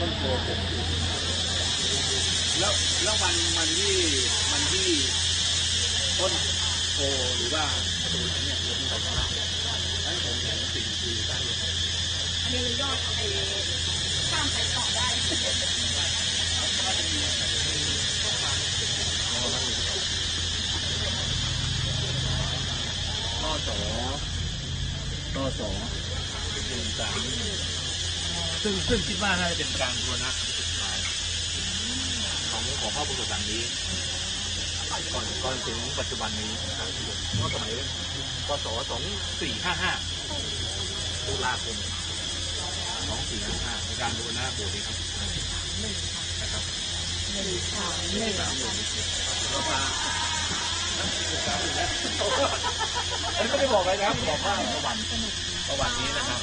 ต้นโพปกอยู่แล้วแล้ววันวันที่วันที่ต้นโพหรือว่าประตูหลังเนี่ยล้มลงไปข้างล่างนั้นผมเห็นสิ่งคือได้เลยอันนี้ยอดไอ้ข้ามไปต่อได้ต่อสอต่อสอหนึ่งสาม ซึ่งซึ่งคิดว่าน่าจะเป็นการบูรณะสุดท้ายของของพระบุรุษหลังนี้ก่อนก่อนถึงปัจจุบันนี้นะครับเมื่อสมัยพศสองสี่ห้าห้าตุลาคมสองสี่ห้าห้าในการบูรณะโบสถ์นี้ครับนะครับหนึ่งสามหนึ่งสามหนึ่งเรามาอันนี้ไม่ได้บอกอะไรนะครับบอกว่าประวัติประวัตินี้นะครับ